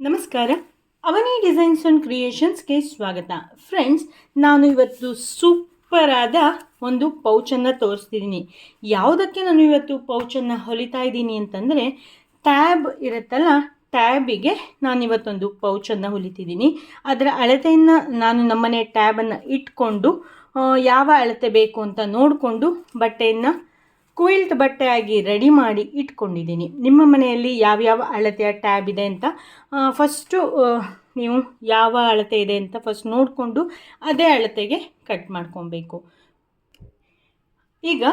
ನಮಸ್ಕಾರ. ಅವನಿ designs and ಕ್ರಿಯೇಷನ್ಸ್ಗೆ ಸ್ವಾಗತ. Friends ನಾನು ಇವತ್ತು ಸೂಪರಾದ ಒಂದು ಪೌಚನ್ನು ತೋರಿಸ್ತಿದ್ದೀನಿ. ಯಾವುದಕ್ಕೆ ನಾನು ಇವತ್ತು ಪೌಚನ್ನು ಹೊಲಿತಾ ಇದ್ದೀನಿ ಅಂತಂದರೆ ಟ್ಯಾಬ್ ಇರುತ್ತಲ್ಲ ಟ್ಯಾಬಿಗೆ ನಾನು ಇವತ್ತೊಂದು ಪೌಚನ್ನು ಹೊಲಿತಿದ್ದೀನಿ. ಅದರ ಅಳತೆಯನ್ನು ನಾನು ನಮ್ಮನೆ ಟ್ಯಾಬನ್ನು ಇಟ್ಕೊಂಡು ಯಾವ ಅಳತೆ ಬೇಕು ಅಂತ ನೋಡಿಕೊಂಡು ಬಟ್ಟೆಯನ್ನು ಕ್ವಿಲ್ಟ್ ಬಟ್ಟೆಯಾಗಿ ರೆಡಿ ಮಾಡಿ ಇಟ್ಕೊಂಡಿದ್ದೀನಿ. ನಿಮ್ಮ ಮನೆಯಲ್ಲಿ ಯಾವ್ಯಾವ ಅಳತೆಯ ಟ್ಯಾಬ್ ಇದೆ ಅಂತ ಫಸ್ಟು ನೀವು ಯಾವ ಅಳತೆ ಇದೆ ಅಂತ ಫಸ್ಟ್ ನೋಡಿಕೊಂಡು ಅದೇ ಅಳತೆಗೆ ಕಟ್ ಮಾಡ್ಕೊಬೇಕು. ಈಗ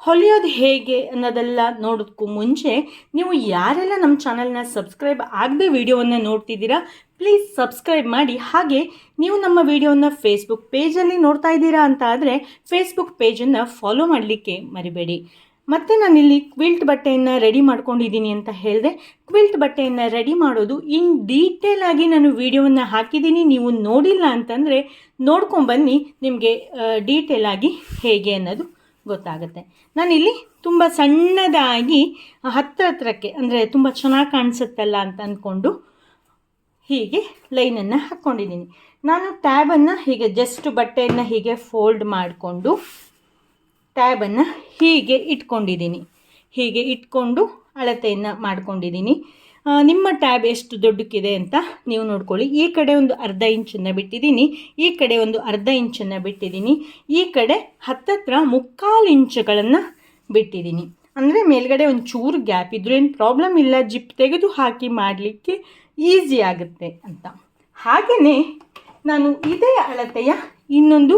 ಹೊಲಿಯೋದು ಹೇಗೆ ಅನ್ನೋದೆಲ್ಲ ನೋಡೋದಕ್ಕೂ ಮುಂಚೆ, ನೀವು ಯಾರೆಲ್ಲ ನಮ್ಮ ಚಾನಲ್ನ ಸಬ್ಸ್ಕ್ರೈಬ್ ಆಗದೆ ವಿಡಿಯೋವನ್ನು ನೋಡ್ತಿದ್ದೀರಾ ಪ್ಲೀಸ್ ಸಬ್ಸ್ಕ್ರೈಬ್ ಮಾಡಿ. ಹಾಗೆ ನೀವು ನಮ್ಮ ವಿಡಿಯೋನ ಫೇಸ್ಬುಕ್ ಪೇಜಲ್ಲಿ ನೋಡ್ತಾ ಇದ್ದೀರಾ ಅಂತ ಆದರೆ ಫೇಸ್ಬುಕ್ ಪೇಜನ್ನು ಫಾಲೋ ಮಾಡಲಿಕ್ಕೆ ಮರಿಬೇಡಿ. ಮತ್ತು ನಾನಿಲ್ಲಿ ಕ್ವಿಲ್ಟ್ ಬಟ್ಟೆಯನ್ನು ರೆಡಿ ಮಾಡ್ಕೊಂಡಿದ್ದೀನಿ ಅಂತ ಹೇಳಿದೆ. ಕ್ವಿಲ್ಟ್ ಬಟ್ಟೆಯನ್ನು ರೆಡಿ ಮಾಡೋದು ಇನ್ ಡೀಟೇಲ್ ಆಗಿ ನಾನು ವಿಡಿಯೋವನ್ನು ಹಾಕಿದ್ದೀನಿ. ನೀವು ನೋಡಿಲ್ಲ ಅಂತಂದರೆ ನೋಡ್ಕೊಂಬನ್ನಿ ನಿಮಗೆ ಡೀಟೇಲ್ ಆಗಿ ಹೇಗೆ ಅನ್ನೋದು ಗೊತ್ತಾಗುತ್ತೆ. ನಾನಿಲ್ಲಿ ತುಂಬ ಸಣ್ಣದಾಗಿ ಹತ್ರ ಹತ್ರಕ್ಕೆ, ಅಂದರೆ ತುಂಬ ಚೆನ್ನಾಗಿ ಕಾಣಿಸುತ್ತಲ್ಲ ಅಂತ ಅಂದ್ಕೊಂಡು ಹೀಗೆ ಲೈನನ್ನು ಹಾಕ್ಕೊಂಡಿದ್ದೀನಿ ನಾನು ಟ್ಯಾಬನ್ನು ಹೀಗೆ ಜಸ್ಟ್ ಬಟ್ಟೆಯನ್ನು ಹೀಗೆ ಫೋಲ್ಡ್ ಮಾಡಿಕೊಂಡು ಟ್ಯಾಬನ್ನು ಹೀಗೆ ಇಟ್ಕೊಂಡಿದ್ದೀನಿ. ಹೀಗೆ ಇಟ್ಕೊಂಡು ಅಳತೆಯನ್ನು ಮಾಡ್ಕೊಂಡಿದ್ದೀನಿ. ನಿಮ್ಮ ಟ್ಯಾಬ್ ಎಷ್ಟು ದೊಡ್ಡಕ್ಕಿದೆ ಅಂತ ನೀವು ನೋಡ್ಕೊಳ್ಳಿ. ಈ ಕಡೆ ಒಂದು ಅರ್ಧ ಇಂಚನ್ನು ಬಿಟ್ಟಿದ್ದೀನಿ. ಈ ಕಡೆ ಒಂದು ಅರ್ಧ ಇಂಚನ್ನು ಬಿಟ್ಟಿದ್ದೀನಿ. ಈ ಕಡೆ ಹತ್ತತ್ರ ಮುಕ್ಕಾಲು ಇಂಚುಗಳನ್ನು ಬಿಟ್ಟಿದ್ದೀನಿ. ಅಂದರೆ ಮೇಲ್ಗಡೆ ಒಂದು ಚೂರು ಗ್ಯಾಪ್ ಇದ್ರೂ ಏನು ಪ್ರಾಬ್ಲಮ್ ಇಲ್ಲ. ಜಿಪ್ ತೆಗೆದು ಹಾಕಿ ಮಾಡಲಿಕ್ಕೆ ಈಸಿ ಆಗುತ್ತೆ ಅಂತ. ಹಾಗೆಯೇ ನಾನು ಇದೇ ಅಳತೆಯ ಇನ್ನೊಂದು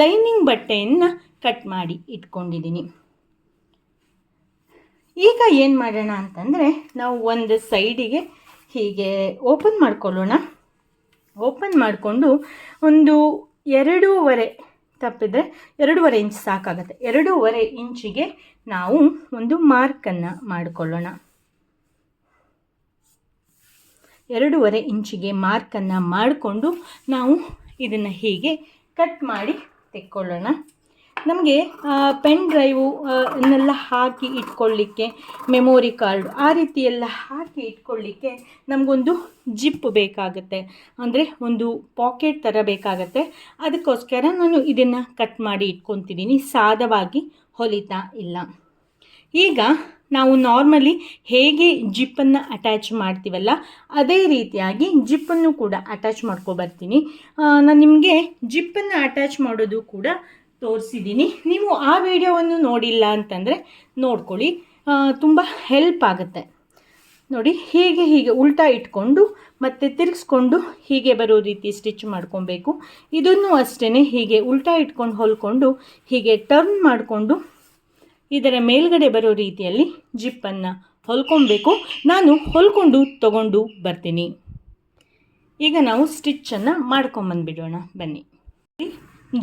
ಲೈನಿಂಗ್ ಬಟ್ಟೆಯನ್ನು ಕಟ್ ಮಾಡಿ ಇಟ್ಕೊಂಡಿದ್ದೀನಿ. ಈಗ ಏನು ಮಾಡೋಣ ಅಂತಂದರೆ ನಾವು ಒಂದು ಸೈಡಿಗೆ ಹೀಗೆ ಓಪನ್ ಮಾಡ್ಕೊಳ್ಳೋಣ. ಓಪನ್ ಮಾಡಿಕೊಂಡು ಒಂದು ಎರಡೂವರೆ ತಪ್ಪಿದ್ರೆ ಎರಡೂವರೆ ಇಂಚ್ ಸಾಕಾಗುತ್ತೆ. ಎರಡೂವರೆ ಇಂಚಿಗೆ ನಾವು ಒಂದು ಮಾರ್ಕನ್ನು ಮಾಡಿಕೊಳ್ಳೋಣ. ಎರಡೂವರೆ ಇಂಚಿಗೆ ಮಾರ್ಕನ್ನು ಮಾಡಿಕೊಂಡು ನಾವು ಇದನ್ನು ಹೀಗೆ ಕಟ್ ಮಾಡಿ ತೆಕ್ಕೊಳ್ಳೋಣ. ನಮಗೆ ಪೆನ್ ಡ್ರೈವು ಇನ್ನೆಲ್ಲ ಹಾಕಿ ಇಟ್ಕೊಳ್ಳಿಕ್ಕೆ ಮೆಮೊರಿ ಕಾರ್ಡ್ ಆ ರೀತಿ ಎಲ್ಲ ಹಾಕಿ ಇಟ್ಕೊಳ್ಳಿಕ್ಕೆ ನಮಗೊಂದು ಜಿಪ್ ಬೇಕಾಗುತ್ತೆ. ಅಂದರೆ ಒಂದು ಪಾಕೆಟ್ ಥರ ಬೇಕಾಗತ್ತೆ. ಅದಕ್ಕೋಸ್ಕರ ನಾನು ಇದನ್ನು ಕಟ್ ಮಾಡಿ ಇಟ್ಕೊತಿದ್ದೀನಿ ಸಾದವಾಗಿ ಹೊಲಿತಾ ಇಲ್ಲ. ಈಗ ನಾವು ನಾರ್ಮಲಿ ಹೇಗೆ ಜಿಪ್ಪನ್ನು ಅಟ್ಯಾಚ್ ಮಾಡ್ತೀವಲ್ಲ, ಅದೇ ರೀತಿಯಾಗಿ ಜಿಪ್ಪನ್ನು ಕೂಡ ಅಟ್ಯಾಚ್ ಮಾಡ್ಕೊಬರ್ತೀನಿ. ನಾನು ನಿಮಗೆ ಜಿಪ್ಪನ್ನು ಅಟ್ಯಾಚ್ ಮಾಡೋದು ಕೂಡ ತೋರಿಸಿದ್ದೀನಿ. ನೀವು ಆ ವಿಡಿಯೋವನ್ನು ನೋಡಿಲ್ಲ ಅಂತಂದರೆ ನೋಡ್ಕೊಳ್ಳಿ. ತುಂಬ ಹೆಲ್ಪ್ ಆಗುತ್ತೆ. ನೋಡಿ, ಹೀಗೆ ಹೀಗೆ ಉಲ್ಟಾ ಇಟ್ಕೊಂಡು ಮತ್ತೆ ತಿರುಗಿಸ್ಕೊಂಡು ಹೀಗೆ ಬರೋ ರೀತಿ ಸ್ಟಿಚ್ ಮಾಡ್ಕೊಬೇಕು. ಇದನ್ನು ಅಷ್ಟೇ ಹೀಗೆ ಉಲ್ಟಾ ಇಟ್ಕೊಂಡು ಹೊಲ್ಕೊಂಡು ಹೀಗೆ ಟರ್ನ್ ಮಾಡಿಕೊಂಡು ಇದರ ಮೇಲ್ಗಡೆ ಬರೋ ರೀತಿಯಲ್ಲಿ ಜಿಪ್ಪನ್ನು ಹೊಲ್ಕೊಬೇಕು. ನಾನು ಹೊಲ್ಕೊಂಡು ತಗೊಂಡು ಬರ್ತೀನಿ. ಈಗ ನಾವು ಸ್ಟಿಚ್ಚನ್ನು ಮಾಡ್ಕೊಂಬಂದ್ಬಿಡೋಣ. ಬನ್ನಿ.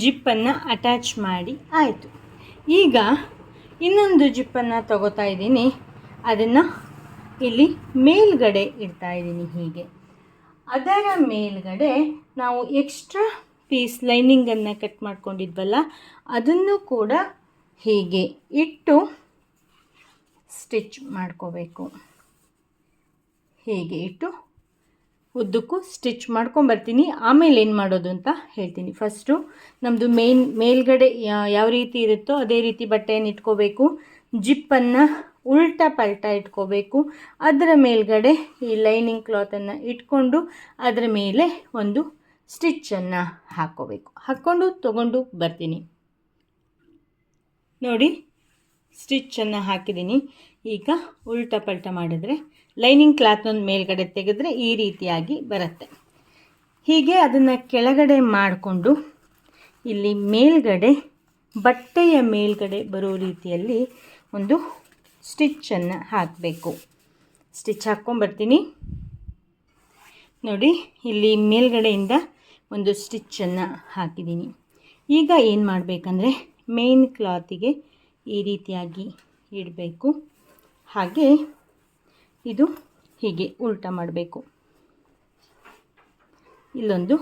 ಜಿಪ್ಪನ್ನು ಅಟ್ಯಾಚ್ ಮಾಡಿ ಆಯಿತು. ಈಗ ಇನ್ನೊಂದು ಜಿಪ್ಪನ್ನು ತಗೋತಾ ಇದ್ದೀನಿ. ಅದನ್ನು ಇಲ್ಲಿ ಮೇಲ್ಗಡೆ ಇಡ್ತಾ ಇದ್ದೀನಿ ಹೀಗೆ. ಅದರ ಮೇಲ್ಗಡೆ ನಾವು ಎಕ್ಸ್ಟ್ರಾ ಪೀಸ್ ಲೈನಿಂಗನ್ನು ಕಟ್ ಮಾಡ್ಕೊಂಡಿದ್ವಲ್ಲ, ಅದನ್ನು ಕೂಡ ಹೀಗೆ ಇಟ್ಟು ಸ್ಟಿಚ್ ಮಾಡ್ಕೋಬೇಕು. ಹೀಗೆ ಇಟ್ಟು ಉದ್ದಕ್ಕೂ ಸ್ಟಿಚ್ ಮಾಡ್ಕೊಂಬರ್ತೀನಿ. ಆಮೇಲೆ ಏನು ಮಾಡೋದು ಅಂತ ಹೇಳ್ತೀನಿ. ಫಸ್ಟು ನಮ್ಮದು ಮೇನ್, ಮೇಲ್ಗಡೆ ಯಾವ ರೀತಿ ಇರುತ್ತೋ ಅದೇ ರೀತಿ ಬಟ್ಟೆಯನ್ನು ಇಟ್ಕೋಬೇಕು. ಜಿಪ್ಪನ್ನು ಉಲ್ಟಾ ಪಲ್ಟಾ ಇಟ್ಕೋಬೇಕು. ಅದರ ಮೇಲ್ಗಡೆ ಈ ಲೈನಿಂಗ್ ಕ್ಲಾತನ್ನು ಇಟ್ಕೊಂಡು ಅದರ ಮೇಲೆ ಒಂದು ಸ್ಟಿಚ್ಚನ್ನು ಹಾಕ್ಕೋಬೇಕು ಹಾಕ್ಕೊಂಡು ತಗೊಂಡು ಬರ್ತೀನಿ. ನೋಡಿ ಸ್ಟಿಚ್ಚನ್ನು ಹಾಕಿದ್ದೀನಿ. ಈಗ ಉಲ್ಟಾ ಪಲ್ಟ ಮಾಡಿದ್ರೆ ಲೈನಿಂಗ್ ಕ್ಲಾತ್ನ ಮೇಲ್ಗಡೆ ತೆಗೆದ್ರೆ ಈ ರೀತಿಯಾಗಿ ಬರುತ್ತೆ. ಹೀಗೆ ಅದನ್ನು ಕೆಳಗಡೆ ಮಾಡಿಕೊಂಡು ಇಲ್ಲಿ ಮೇಲ್ಗಡೆ, ಬಟ್ಟೆಯ ಮೇಲ್ಗಡೆ ಬರೋ ರೀತಿಯಲ್ಲಿ ಒಂದು ಸ್ಟಿಚ್ಚನ್ನು ಹಾಕಬೇಕು. ಸ್ಟಿಚ್ ಹಾಕ್ಕೊಂಬರ್ತೀನಿ ನೋಡಿ, ಇಲ್ಲಿ ಮೇಲ್ಗಡೆಯಿಂದ ಒಂದು ಸ್ಟಿಚ್ಚನ್ನು ಹಾಕಿದ್ದೀನಿ ಈಗ ಏನು ಮಾಡಬೇಕಂದ್ರೆ ಮೇನ್ ಕ್ಲಾತಿಗೆ ಈ ರೀತಿಯಾಗಿ ಇಡಬೇಕು. ಹಾಗೆ ಇದು ಹೀಗೆ ಉಲ್ಟಾ ಮಾಡಬೇಕು. ಇಲ್ಲೊಂದು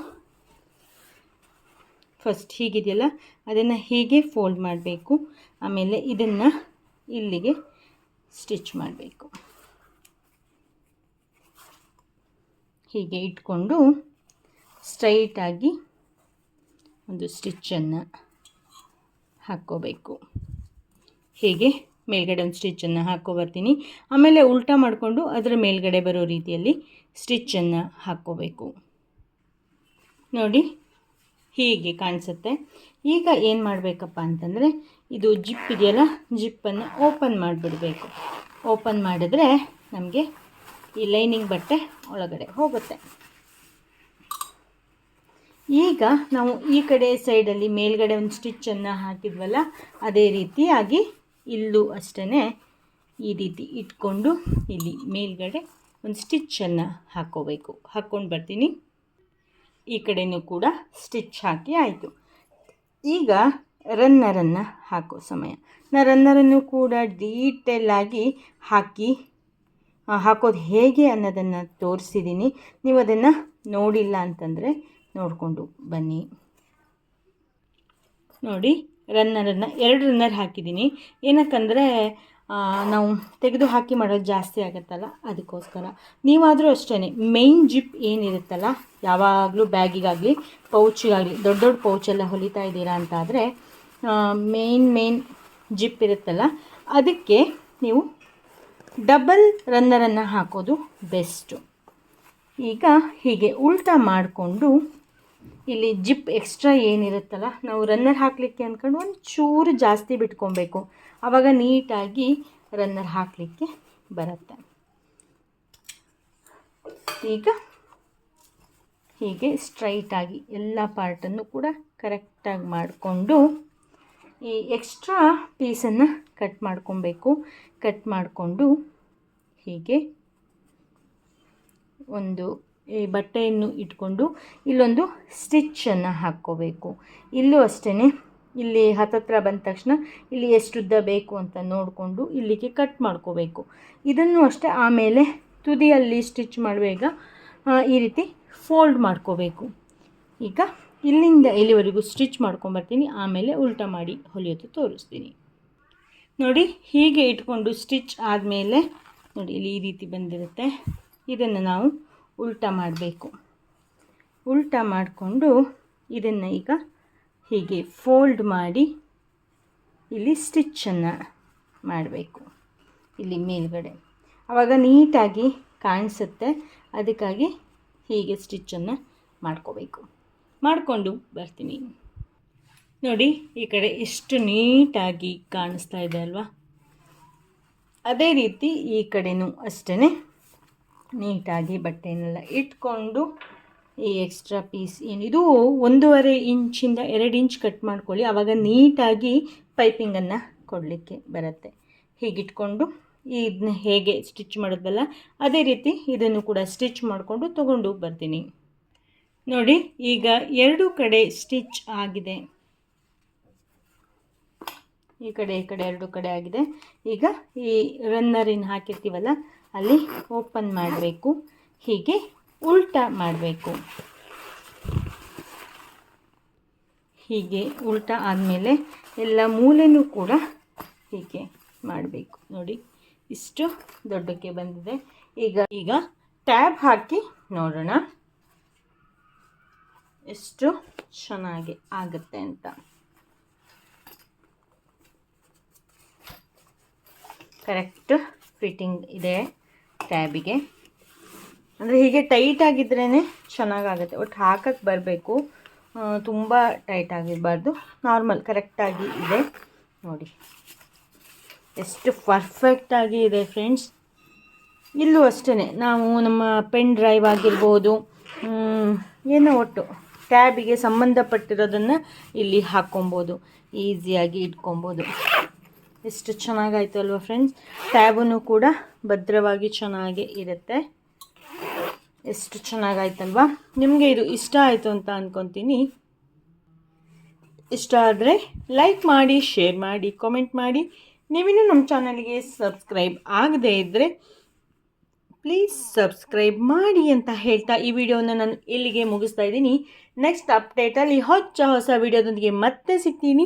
ಫಸ್ಟ್ ಹೀಗಿದೆಯಲ್ಲ, ಅದನ್ನು ಹೀಗೆ ಫೋಲ್ಡ್ ಮಾಡಬೇಕು. ಆಮೇಲೆ ಇದನ್ನು ಇಲ್ಲಿಗೆ ಸ್ಟಿಚ್ ಮಾಡಬೇಕು. ಹೀಗೆ ಇಟ್ಕೊಂಡು ಸ್ಟ್ರೈಟಾಗಿ ಒಂದು ಸ್ಟಿಚ್ಚನ್ನು ಹಾಕ್ಕೋಬೇಕು. ಹೀಗೆ ಮೇಲ್ಗಡೆ ಒಂದು ಸ್ಟಿಚ್ಚನ್ನು ಹಾಕೋ ಬರ್ತೀನಿ. ಆಮೇಲೆ ಉಲ್ಟಾ ಮಾಡಿಕೊಂಡು ಅದರ ಮೇಲ್ಗಡೆ ಬರೋ ರೀತಿಯಲ್ಲಿ ಸ್ಟಿಚ್ಚನ್ನು ಹಾಕ್ಕೋಬೇಕು. ನೋಡಿ, ಹೀಗೆ ಕಾಣಿಸುತ್ತೆ. ಈಗ ಏನು ಮಾಡಬೇಕಪ್ಪ ಅಂತಂದರೆ, ಇದು ಜಿಪ್ ಇದೆಯಲ್ಲ ಜಿಪ್ಪನ್ನು ಓಪನ್ ಮಾಡಿಬಿಡಬೇಕು. ಓಪನ್ ಮಾಡಿದ್ರೆ ನಮಗೆ ಈ ಲೈನಿಂಗ್ ಬಟ್ಟೆ ಒಳಗಡೆ ಹೋಗುತ್ತೆ. ಈಗ ನಾವು ಈ ಕಡೆ ಸೈಡಲ್ಲಿ ಮೇಲ್ಗಡೆ ಒಂದು ಸ್ಟಿಚ್ಚನ್ನು ಹಾಕಿದ್ವಲ್ಲ, ಅದೇ ರೀತಿಯಾಗಿ ಇಲ್ಲೂ ಅಷ್ಟೇ ಈ ರೀತಿ ಇಟ್ಕೊಂಡು ಇಲ್ಲಿ ಮೇಲ್ಗಡೆ ಒಂದು ಸ್ಟಿಚ್ಚನ್ನು ಹಾಕ್ಕೋಬೇಕು ಹಾಕ್ಕೊಂಡು ಬರ್ತೀನಿ. ಈ ಕಡೆಯೂ ಕೂಡ ಸ್ಟಿಚ್ ಹಾಕಿ ಆಯಿತು. ಈಗ ರನ್ನರನ್ನು ಹಾಕೋ ಸಮಯ. ನಾ ರನ್ನರನ್ನು ಕೂಡ ಡೀಟೇಲಾಗಿ ಹಾಕಿ ಹಾಕೋದು ಹೇಗೆ ಅನ್ನೋದನ್ನು ತೋರಿಸಿದ್ದೀನಿ ನೀವು ಅದನ್ನು ನೋಡಿಲ್ಲ ಅಂತಂದರೆ ನೋಡಿಕೊಂಡು ಬನ್ನಿ. ನೋಡಿ ರನ್ನರನ್ನು ಎರಡು ರನ್ನರ್ ಹಾಕಿದ್ದೀನಿ. ಏನಕ್ಕಂದರೆ ನಾವು ತೆಗೆದು ಹಾಕಿ ಮಾಡೋದು ಜಾಸ್ತಿ ಆಗುತ್ತಲ್ಲ, ಅದಕ್ಕೋಸ್ಕರ. ನೀವಾದರೂ ಅಷ್ಟೇ ಮೈನ್ ಜಿಪ್ ಏನಿರುತ್ತಲ್ಲ, ಯಾವಾಗಲೂ ಬ್ಯಾಗಿಗಾಗಲಿ, ಪೌಚಿಗಾಗಲಿ, ದೊಡ್ಡ ದೊಡ್ಡ ಪೌಚೆಲ್ಲ ಹೊಲಿತಾ ಇದ್ದೀರಾ ಅಂತಾದರೆ ಮೇನ್ ಮೇನ್ ಜಿಪ್ ಇರುತ್ತಲ್ಲ, ಅದಕ್ಕೆ ನೀವು ಡಬಲ್ ರನ್ನರನ್ನು ಹಾಕೋದು ಬೆಸ್ಟು ಈಗ ಹೀಗೆ ಉಲ್ಟಾ ಮಾಡಿಕೊಂಡು ಇಲ್ಲಿ ಜಿಪ್ ಎಕ್ಸ್ಟ್ರಾ ಏನಿರುತ್ತಲ್ಲ, ನಾವು ರನ್ನರ್ ಹಾಕಲಿಕ್ಕೆ ಅಂದ್ಕೊಂಡು ಒಂದು ಚೂರು ಜಾಸ್ತಿ ಬಿಟ್ಕೊಬೇಕು. ಆವಾಗ ನೀಟಾಗಿ ರನ್ನರ್ ಹಾಕಲಿಕ್ಕೆ ಬರುತ್ತೆ. ಈಗ ಹೀಗೆ ಸ್ಟ್ರೈಟಾಗಿ ಎಲ್ಲ ಪಾರ್ಟನ್ನು ಕೂಡ ಕರೆಕ್ಟಾಗಿ ಮಾಡಿಕೊಂಡು ಈ ಎಕ್ಸ್ಟ್ರಾ ಪೀಸನ್ನು ಕಟ್ ಮಾಡ್ಕೊಬೇಕು. ಕಟ್ ಮಾಡಿಕೊಂಡು ಹೀಗೆ ಒಂದು ಈ ಬಟ್ಟೆಯನ್ನು ಇಟ್ಕೊಂಡು ಇಲ್ಲೊಂದು ಸ್ಟಿಚ್ಚನ್ನು ಹಾಕ್ಕೋಬೇಕು. ಇಲ್ಲೂ ಅಷ್ಟೇ ಇಲ್ಲಿ ಹತ್ತತ್ರ ಬಂದ ತಕ್ಷಣ ಇಲ್ಲಿ ಎಷ್ಟು ಉದ್ದ ಬೇಕು ಅಂತ ನೋಡಿಕೊಂಡು ಇಲ್ಲಿಗೆ ಕಟ್ ಮಾಡ್ಕೋಬೇಕು. ಇದನ್ನು ಅಷ್ಟೇ ಆಮೇಲೆ ತುದಿಯಲ್ಲಿ ಸ್ಟಿಚ್ ಮಾಡುವಾಗ ಈ ರೀತಿ ಫೋಲ್ಡ್ ಮಾಡ್ಕೋಬೇಕು. ಈಗ ಇಲ್ಲಿಂದ ಇಲ್ಲಿವರೆಗೂ ಸ್ಟಿಚ್ ಮಾಡ್ಕೊಂಬರ್ತೀನಿ, ಆಮೇಲೆ ಉಲ್ಟಾ ಮಾಡಿ ಹೊಲಿಯೋದು ತೋರಿಸ್ತೀನಿ. ನೋಡಿ, ಹೀಗೆ ಇಟ್ಕೊಂಡು ಸ್ಟಿಚ್ ಆದಮೇಲೆ, ನೋಡಿ, ಇಲ್ಲಿ ಈ ರೀತಿ ಬಂದಿರುತ್ತೆ. ಇದನ್ನು ನಾವು ಉಲ್ಟಾ ಮಾಡಬೇಕು. ಉಲ್ಟಾ ಮಾಡಿಕೊಂಡು ಇದನ್ನು ಈಗ ಹೀಗೆ ಫೋಲ್ಡ್ ಮಾಡಿ ಇಲ್ಲಿ ಸ್ಟಿಚ್ಚನ್ನು ಮಾಡಬೇಕು. ಇಲ್ಲಿ ಮೇಲ್ಗಡೆ. ಆವಾಗ ನೀಟಾಗಿ ಕಾಣಿಸುತ್ತೆ. ಅದಕ್ಕಾಗಿ ಹೀಗೆ ಸ್ಟಿಚ್ಚನ್ನು ಮಾಡ್ಕೋಬೇಕು. ಮಾಡಿಕೊಂಡು ಬರ್ತೀನಿ. ನೋಡಿ, ಈ ಕಡೆ ಎಷ್ಟು ನೀಟಾಗಿ ಕಾಣಿಸ್ತಾ ಇದೆ ಅಲ್ವಾ? ಅದೇ ರೀತಿ ಈ ಕಡೆನೂ ಅಷ್ಟೇ ನೀಟಾಗಿ ಬಟ್ಟೆನೆಲ್ಲ ಇಟ್ಕೊಂಡು ಈ ಎಕ್ಸ್ಟ್ರಾ ಪೀಸ್ ಏನಿದು ಒಂದೂವರೆ ಇಂಚಿಂದ ಎರಡು ಇಂಚ್ ಕಟ್ ಮಾಡ್ಕೊಳ್ಳಿ. ಆವಾಗ ನೀಟಾಗಿ ಪೈಪಿಂಗನ್ನು ಕೊಡಲಿಕ್ಕೆ ಬರುತ್ತೆ. ಹೀಗಿಟ್ಕೊಂಡು ಇದನ್ನ ಹೇಗೆ ಸ್ಟಿಚ್ ಮಾಡೋದಲ್ಲ, ಅದೇ ರೀತಿ ಇದನ್ನು ಕೂಡ ಸ್ಟಿಚ್ ಮಾಡಿಕೊಂಡು ತಗೊಂಡು ಬರ್ತೀನಿ. ನೋಡಿ, ಈಗ ಎರಡು ಕಡೆ ಸ್ಟಿಚ್ ಆಗಿದೆ. ಈ ಕಡೆ ಈ ಕಡೆ ಎರಡು ಕಡೆ ಆಗಿದೆ. ಈಗ ಈ ರನ್ನರಿನ ಹಾಕಿರ್ತೀವಲ್ಲ ಅಲ್ಲಿ ಓಪನ್ ಮಾಡಬೇಕು. ಹೀಗೆ ಉಲ್ಟಾ ಮಾಡಬೇಕು. ಹೀಗೆ ಉಲ್ಟಾ ಆದಮೇಲೆ ಎಲ್ಲ ಮೂಲೆನೂ ಕೂಡ ಹೀಗೆ ಮಾಡಬೇಕು. ನೋಡಿ, ಇಷ್ಟು ದೊಡ್ಡಕ್ಕೆ ಬಂದಿದೆ. ಈಗ ಈಗ ಟ್ಯಾಬ್ ಹಾಕಿ ನೋಡೋಣ. ಎಷ್ಟು ಚೆನ್ನಾಗಿ ಆಗುತ್ತೆ ಅಂತ. ಕರೆಕ್ಟ್ ಫಿಟ್ಟಿಂಗ್ ಇದೆ. ಟ್ಯಾಬಿಗೆ. ಅಂದರೆ ಹೀಗೆ ಟೈಟ್ ಆಗಿದ್ರೇ ಚೆನ್ನಾಗಾಗುತ್ತೆ. ಒಟ್ಟು ಹಾಕಕ್ಕೆ ಬರಬೇಕು. ತುಂಬ ಟೈಟ್ ಆಗಿರಬಾರ್ದು. ನಾರ್ಮಲ್ ಕರೆಕ್ಟಾಗಿ ಇದೆ. ನೋಡಿ. ಎಷ್ಟು ಪರ್ಫೆಕ್ಟಾಗಿ ಇದೆ ಫ್ರೆಂಡ್ಸ್. ಇಲ್ಲೂ ಅಷ್ಟೇ ನಾವು ನಮ್ಮ ಪೆನ್ ಡ್ರೈವ್ ಆಗಿರ್ಬೋದು. ಏನೋ ಒಟ್ಟು ಟ್ಯಾಬಿಗೆ ಸಂಬಂಧಪಟ್ಟಿರೋದನ್ನು ಇಲ್ಲಿ ಹಾಕ್ಕೊಬೋದು ಈಸಿಯಾಗಿ ಇಟ್ಕೊಬೋದು. ಎಷ್ಟು ಚೆನ್ನಾಗಾಯ್ತು ಅಲ್ವಾ ಫ್ರೆಂಡ್ಸ್ ಟ್ಯಾಬೂ ಕೂಡ ಭದ್ರವಾಗಿ ಚೆನ್ನಾಗಿ ಇರುತ್ತೆ. ಎಷ್ಟು ಚೆನ್ನಾಗಾಯ್ತಲ್ವಾ? ನಿಮಗೆ ಇದು ಇಷ್ಟ ಆಯಿತು ಅಂತ ಅಂದ್ಕೊತೀನಿ ಇಷ್ಟ ಆದರೆ ಲೈಕ್ ಮಾಡಿ ಶೇರ್ ಮಾಡಿ ಕಾಮೆಂಟ್ ಮಾಡಿ. ನೀವಿನ್ನೂ ನಮ್ಮ ಚಾನಲ್ಗೆ ಸಬ್ಸ್ಕ್ರೈಬ್ ಆಗದೇ ಇದ್ದರೆ ಪ್ಲೀಸ್ ಸಬ್ಸ್ಕ್ರೈಬ್ ಮಾಡಿ ಅಂತ ಹೇಳ್ತಾ ಈ ವಿಡಿಯೋನ ನಾನು ಇಲ್ಲಿಗೆ ಮುಗಿಸ್ತಾ ಇದ್ದೀನಿ. ನೆಕ್ಸ್ಟ್ ಅಪ್ಡೇಟಲ್ಲಿ ಹೊಚ್ಚ ಹೊಸ ವಿಡಿಯೋದೊಂದಿಗೆ ಮತ್ತೆ ಸಿಗ್ತೀನಿ.